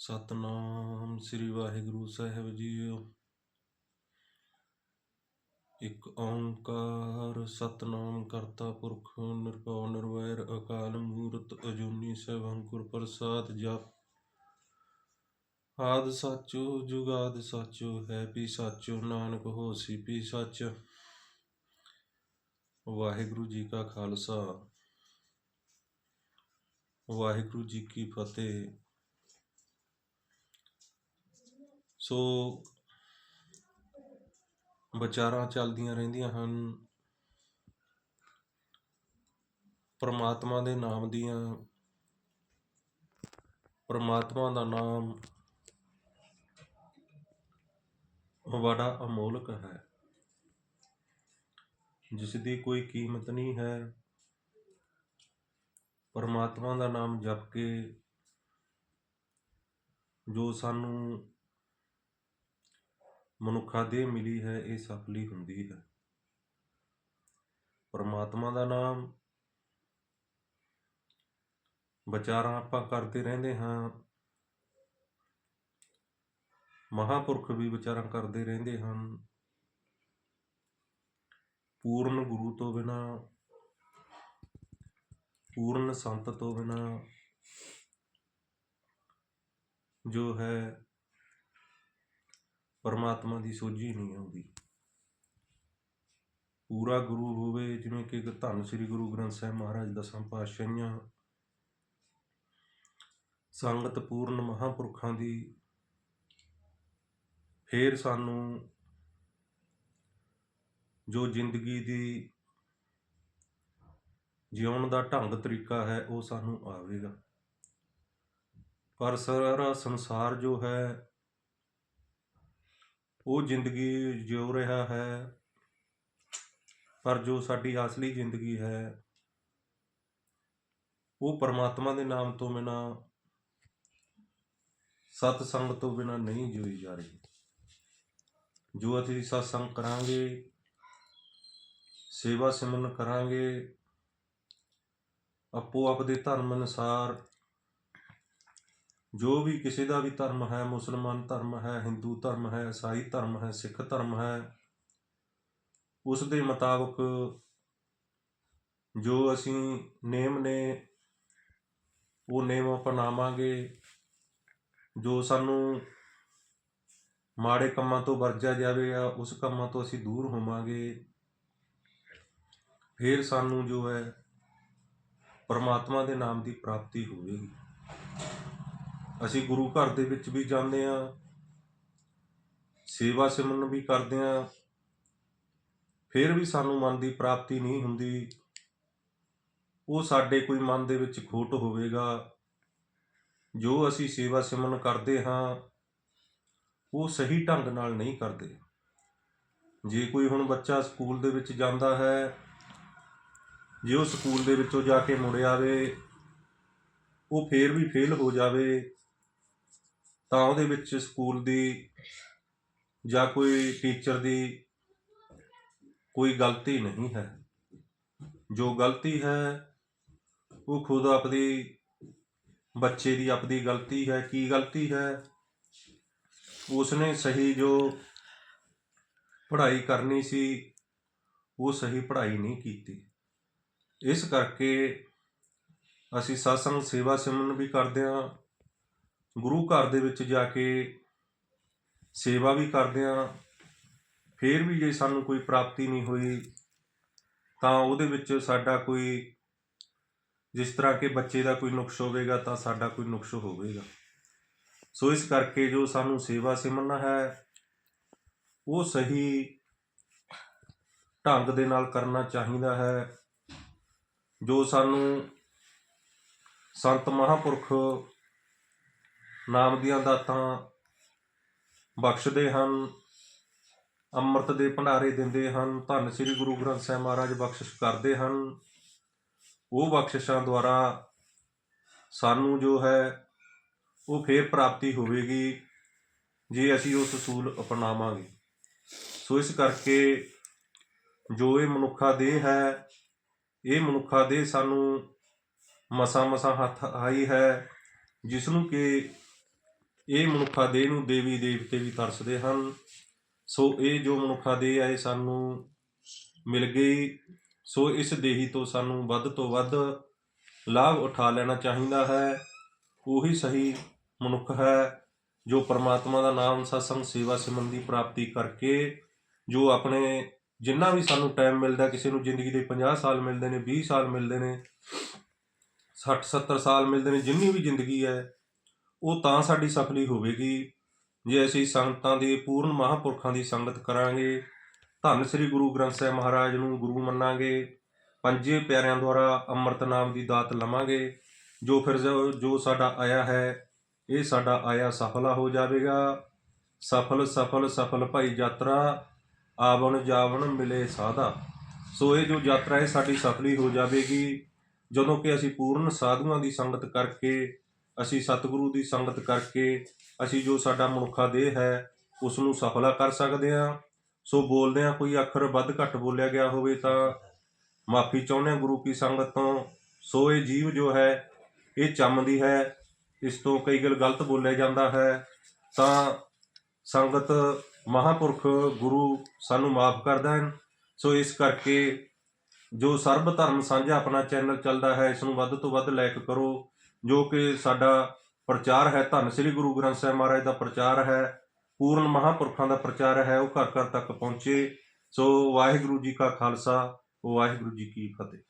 ਸਤਨਾਮ ਸ੍ਰੀ ਵਾਹਿਗੁਰੂ ਸਾਹਿਬ ਜੀਓ। ਇੱਕ ਓੰਕਾਰ ਸਤਨਾਮ ਕਰਤਾ ਪੁਰਖ, ਨਿਰਭਉ, ਨਿਰਵੈਰ, ਅਕਾਲ ਮੂਰਤ, ਅਜੂਨੀ ਸੈਭੰ ਪ੍ਰਸਾਦ ਜਪ। ਆਦ ਸੱਚੋ ਜੁਗਾਦ ਸੱਚੋ, ਹੈ ਪੀ ਸੱਚੋ, ਨਾਨਕ ਹੋਸੀ ਪੀ ਸੱਚ। ਵਾਹਿਗੁਰੂ ਜੀ ਕਾ ਖਾਲਸਾ। ਵਾਹਿਗੁਰੂ ਜੀ ਕੀ ਫਤਿਹ। ਸੋ ਵਿਚਾਰਾਂ ਚੱਲਦੀਆਂ ਰਹਿੰਦੀਆਂ ਹਨ। ਪਰਮਾਤਮਾ ਦੇ ਨਾਮ ਦੀਆਂ, ਪਰਮਾਤਮਾ ਦਾ ਨਾਮ ਬੜਾ ਅਮੋਲਕ ਹੈ। ਜਿਸ ਦੀ ਕੋਈ ਕੀਮਤ ਨਹੀਂ ਹੈ, ਪਰਮਾਤਮਾ ਦਾ ਨਾਮ ਜਪ ਕੇ ਜੋ ਸਾਨੂੰ ਮਨੁੱਖਾ ਦੇ ਮਿਲੀ ਹੈ, ਇਹ ਸਫਲੀ ਹੁੰਦੀ ਹੈ। ਪਰਮਾਤਮਾ ਦਾ ਨਾਮ ਵਿਚਾਰਾਂ ਆਪਾਂ ਕਰਦੇ ਰਹਿੰਦੇ ਹਾਂ। ਮਹਾਪੁਰਖ ਵੀ ਵਿਚਾਰਾਂ ਕਰਦੇ ਰਹਿੰਦੇ ਹਨ। ਪੂਰਨ ਗੁਰੂ ਤੋਂ ਬਿਨਾ, ਪੂਰਨ ਸੰਤ ਤੋਂ ਬਿਨਾ ਜੋ ਹੈ ਪਰਮਾਤਮਾ ਦੀ ਸੋਝੀ ਨਹੀਂ ਆਉਂਦੀ। ਪੂਰਾ ਗੁਰੂ ਹੋਵੇ, ਜਿਵੇਂ ਕਿ ਧੰਨ ਸ੍ਰੀ ਗੁਰੂ ਗ੍ਰੰਥ ਸਾਹਿਬ ਮਹਾਰਾਜ ਦਸਾਂ ਪਾਤਸ਼ਾਹੀਆਂ, ਸੰਗਤ ਪੂਰਨ ਮਹਾਪੁਰਖਾਂ ਦੀ, ਫੇਰ ਸਾਨੂੰ ਜੋ ਜ਼ਿੰਦਗੀ ਦੀ ਜਿਉਣ ਦਾ ਢੰਗ ਤਰੀਕਾ ਹੈ, ਉਹ ਸਾਨੂੰ ਆਵੇਗਾ। ਪਰ ਸਾਰਾ ਸੰਸਾਰ ਜੋ ਹੈ ਉਹ ਜ਼ਿੰਦਗੀ ਜਿਉ ਰਿਹਾ ਹੈ, ਪਰ ਜੋ ਸਾਡੀ ਅਸਲੀ ਜ਼ਿੰਦਗੀ ਹੈ, ਉਹ ਪਰਮਾਤਮਾ ਦੇ ਨਾਮ ਤੋਂ ਬਿਨਾ ਸਤ ਸੰਗ ਤੋਂ ਬਿਨਾ ਨਹੀਂ ਜੀਈ ਜਾ ਰਹੀ। ਜੋ ਅਸੀਂ ਸਤਸੰਗ ਕਰਾਂਗੇ, ਸੇਵਾ ਸਿਮਰਨ ਕਰਾਂਗੇ ਆਪੋ ਆਪ ਦੇ ਧਰਮ ਅਨੁਸਾਰ ਜੋ ਵੀ ਕਿਸੇ ਦਾ ਵੀ ਧਰਮ ਹੈ, ਮੁਸਲਮਾਨ ਧਰਮ ਹੈ, ਹਿੰਦੂ ਧਰਮ ਹੈ, ਈਸਾਈ ਧਰਮ ਹੈ, ਸਿੱਖ ਧਰਮ ਹੈ, ਉਸ ਦੇ ਮੁਤਾਬਕ ਜੋ ਅਸੀਂ ਨੇਮ ਨੇ, ਉਹ ਨੇਮ ਅਪਣਾਵਾਂਗੇ ਜੋ ਸਾਨੂੰ ਮਾੜੇ ਕੰਮਾਂ ਤੋਂ ਵਰਜਿਆ ਜਾਵੇਗਾ ਉਸ ਕੰਮਾਂ ਤੋਂ ਅਸੀਂ ਦੂਰ ਹੋਵਾਂਗੇ, ਫਿਰ ਸਾਨੂੰ ਜੋ ਹੈ ਪਰਮਾਤਮਾ ਦੇ ਨਾਮ ਦੀ ਪ੍ਰਾਪਤੀ ਹੋਵੇਗੀ। ਅਸੀਂ ਗੁਰੂ ਘਰ ਦੇ ਵਿੱਚ ਵੀ ਜਾਂਦੇ ਆ ਸੇਵਾ ਸਿਮਰਨ ਵੀ ਕਰਦੇ ਆ ਫਿਰ ਵੀ ਸਾਨੂੰ ਮਨ ਦੀ ਪ੍ਰਾਪਤੀ ਨਹੀਂ ਹੁੰਦੀ। ਉਹ ਸਾਡੇ ਕੋਈ ਮਨ ਦੇ ਵਿੱਚ ਖੋਟ ਹੋਵੇਗਾ। ਜੋ ਅਸੀਂ ਸੇਵਾ ਸਿਮਰਨ ਕਰਦੇ ਹਾਂ, ਉਹ ਸਹੀ ਢੰਗ ਨਾਲ ਨਹੀਂ ਕਰਦੇ। ਜੇ ਕੋਈ ਹੁਣ ਬੱਚਾ ਸਕੂਲ ਦੇ ਵਿੱਚ ਜਾਂਦਾ ਹੈ, ਜੇ ਉਹ ਸਕੂਲ ਦੇ ਵਿੱਚੋਂ ਜਾ ਕੇ ਮੁੜ ਆਵੇ, ਉਹ ਫੇਰ ਵੀ ਫੇਲ ਹੋ ਜਾਵੇ। ਤਾਂ ਉਹਦੇ ਵਿੱਚ ਸਕੂਲ ਦੀ ਜਾਂ ਕੋਈ ਟੀਚਰ ਦੀ ਕੋਈ ਗਲਤੀ ਨਹੀਂ ਹੈ। ਜੋ ਗਲਤੀ ਹੈ, ਉਹ ਖੁਦ ਆਪਦੀ ਬੱਚੇ ਦੀ ਆਪਦੀ ਗਲਤੀ ਹੈ। ਕੀ ਗਲਤੀ ਹੈ? ਉਸਨੇ ਸਹੀ ਜੋ ਪੜ੍ਹਾਈ ਕਰਨੀ ਸੀ, ਉਹ ਸਹੀ ਪੜ੍ਹਾਈ ਨਹੀਂ ਕੀਤੀ। ਇਸ ਕਰਕੇ ਅਸੀਂ satsang ਸੇਵਾ ਸਿਮਰਨ ਵੀ ਕਰਦੇ ਹਾਂ। ਗੁਰੂ ਘਰ ਦੇ ਵਿੱਚ ਜਾ ਕੇ ਸੇਵਾ ਵੀ ਕਰਦੇ ਹਾਂ, ਫਿਰ ਵੀ ਜੇ ਸਾਨੂੰ ਕੋਈ ਪ੍ਰਾਪਤੀ ਨਹੀਂ ਹੋਈ, ਤਾਂ ਉਹਦੇ ਵਿੱਚ ਸਾਡਾ ਕੋਈ, ਜਿਸ ਤਰ੍ਹਾਂ ਕਿ ਬੱਚੇ ਦਾ ਕੋਈ ਨੁਕਸ ਹੋਵੇਗਾ, ਤਾਂ ਸਾਡਾ ਕੋਈ ਨੁਕਸ ਹੋਵੇਗਾ। ਸੋ ਇਸ ਕਰਕੇ ਜੋ ਸਾਨੂੰ ਸੇਵਾ ਸਿਮਰਨਾ ਹੈ, ਉਹ ਸਹੀ ਢੰਗ ਦੇ ਨਾਲ ਕਰਨਾ ਚਾਹੀਦਾ ਹੈ। ਜੋ ਸਾਨੂੰ ਸੰਤ ਮਹਾਪੁਰਖ ਨਾਮ ਦੀਆਂ ਦਾਤਾਂ ਬਖਸ਼ਦੇ ਹਨ, ਅੰਮ੍ਰਿਤ ਦੇ ਭੰਡਾਰੇ ਦਿੰਦੇ ਹਨ, ਧੰਨ ਸ੍ਰੀ ਗੁਰੂ ਗ੍ਰੰਥ ਸਾਹਿਬ ਮਹਾਰਾਜ ਬਖਸ਼ਿਸ਼ ਕਰਦੇ ਹਨ। ਉਹ ਬਖਸ਼ਿਸ਼ਾਂ ਦੁਆਰਾ ਸਾਨੂੰ ਜੋ ਹੈ, ਉਹ ਫੇਰ ਪ੍ਰਾਪਤੀ ਹੋਵੇਗੀ ਜੇ ਅਸੀਂ ਉਸ ਅਸੂਲ ਅਪਣਾਵਾਂਗੇ। ਸੋ ਇਸ ਕਰਕੇ ਜੋ ਇਹ ਮਨੁੱਖਾ ਦੇਹ ਹੈ, ਇਹ ਮਨੁੱਖਾ ਦੇਹ ਸਾਨੂੰ ਮਸਾ ਮਸਾ ਹੱਥ ਆਈ ਹੈ ਜਿਸ ਨੂੰ ਕਿ ਇਹ ਮਨੁੱਖਾ ਦੇਹ ਨੂੰ ਦੇਵੀ ਦੇਵਤੇ ਵੀ ਤਰਸਦੇ ਹਨ। ਸੋ ਇਹ ਜੋ ਮਨੁੱਖਾ ਦੇਹ ਹੈ ਇਹ ਸਾਨੂੰ ਮਿਲ ਗਈ, ਸੋ ਇਸ ਦੇਹੀ ਤੋਂ ਸਾਨੂੰ ਵੱਧ ਤੋਂ ਵੱਧ ਲਾਭ ਉਠਾ ਲੈਣਾ ਚਾਹੀਦਾ ਹੈ। ਉਹੀ ਸਹੀ ਮਨੁੱਖ ਹੈ ਜੋ ਪਰਮਾਤਮਾ ਦਾ ਨਾਮ ਸਤਸੰਗ ਸੇਵਾ ਸਿਮਰਨ ਦੀ ਪ੍ਰਾਪਤੀ ਕਰਕੇ ਜੋ ਆਪਣੇ ਜਿੰਨਾ ਵੀ ਸਾਨੂੰ ਟਾਈਮ ਮਿਲਦਾ, ਕਿਸੇ ਨੂੰ ਜ਼ਿੰਦਗੀ ਦੇ 50 ਸਾਲ ਮਿਲਦੇ ਨੇ 20 ਸਾਲ ਮਿਲਦੇ ਨੇ 60 70 ਸਾਲ ਮਿਲਦੇ ਨੇ, ਜਿੰਨੀ ਵੀ ਜ਼ਿੰਦਗੀ ਹੈ ਉਹ ਤਾਂ ਸਾਡੀ ਸਫਲੀ ਹੋਵੇਗੀ। ਜੇ ਅਸੀਂ ਸੰਗਤਾਂ ਦੇ ਪੂਰਨ ਮਹਾਂਪੁਰਖਾਂ ਦੀ ਸੰਗਤ ਕਰਾਂਗੇ, ਧੰਨ ਸ੍ਰੀ ਗੁਰੂ ਗ੍ਰੰਥ ਸਾਹਿਬ ਮਹਾਰਾਜ ਨੂੰ ਗੁਰੂ ਮੰਨਾਂਗੇ, ਪੰਜੇ ਪਿਆਰਿਆਂ ਦੁਆਰਾ ਅੰਮ੍ਰਿਤ ਨਾਮ ਦੀ ਦਾਤ ਲਵਾਂਗੇ, ਜੋ ਫਿਰ ਜੋ ਜੋ ਸਾਡਾ ਆਇਆ ਹੈ, ਇਹ ਸਾਡਾ ਆਇਆ ਸਫਲਾ ਹੋ ਜਾਵੇਗਾ। ਸਫਲ ਸਫਲ ਸਫਲ ਭਾਈ ਯਾਤਰਾ, ਆਵਣ ਜਾਵਣ ਮਿਲੇ ਸਾਧਾ। ਸੋ ਇਹ ਜੋ ਯਾਤਰਾ ਹੈ, ਸਾਡੀ ਸਫਲੀ ਹੋ ਜਾਵੇਗੀ। ਜਦੋਂ ਕਿ ਅਸੀਂ ਪੂਰਨ ਸਾਧੂਆਂ ਦੀ ਸੰਗਤ ਕਰਕੇ ਅਸੀਂ ਸਤਿਗੁਰੂ ਦੀ ਸੰਗਤ ਕਰਕੇ ਅਸੀਂ ਜੋ ਸਾਡਾ ਮਨੁੱਖਾ ਦੇਹ ਹੈ ਉਸ ਨੂੰ ਸਫਲਾ ਕਰ ਸਕਦੇ ਹਾਂ। ਸੋ ਬੋਲਦੇ ਆ ਕੋਈ ਅੱਖਰ ਵੱਧ ਘੱਟ ਬੋਲਿਆ ਗਿਆ ਹੋਵੇ ਤਾਂ ਮਾਫੀ ਚਾਹੁੰਦੇ ਹਾਂ ਗੁਰੂ ਕੀ ਸੰਗਤ ਤੋਂ। ਸੋ ਇਹ ਜੀਵ ਜੋ ਹੈ, ਇਹ ਚੰਮਦੀ ਹੈ, ਇਸ ਤੋਂ ਕਈ ਗੱਲ ਗਲਤ ਬੋਲਿਆ ਜਾਂਦਾ ਹੈ। ਤਾਂ ਸੰਗਤ ਮਹਾਪੁਰਖ ਗੁਰੂ ਸਾਨੂੰ ਮਾਫ ਕਰ ਦੇਣ। ਸੋ ਇਸ ਕਰਕੇ ਜੋ ਸਰਬ ਧਰਮ ਸਾਂਝਾ ਆਪਣਾ ਚੈਨਲ ਚੱਲਦਾ ਹੈ, ਇਸ ਨੂੰ ਵੱਧ ਤੋਂ ਵੱਧ ਲਾਈਕ ਕਰੋ। ਜੋ ਕਿ ਸਾਡਾ ਪ੍ਰਚਾਰ ਹੈ, ਧੰਨ ਸ੍ਰੀ ਗੁਰੂ ਗ੍ਰੰਥ ਸਾਹਿਬ ਮਹਾਰਾਜ ਦਾ ਪ੍ਰਚਾਰ ਹੈ, ਪੂਰਨ ਮਹਾਪੁਰਖਾਂ ਦਾ ਪ੍ਰਚਾਰ ਹੈ, ਉਹ ਘਰ ਘਰ ਤੱਕ ਪਹੁੰਚੇ। ਸੋ ਵਾਹਿਗੁਰੂ ਜੀ ਕਾ ਖਾਲਸਾ, ਵਾਹਿਗੁਰੂ ਜੀ ਕੀ ਫਤਿਹ।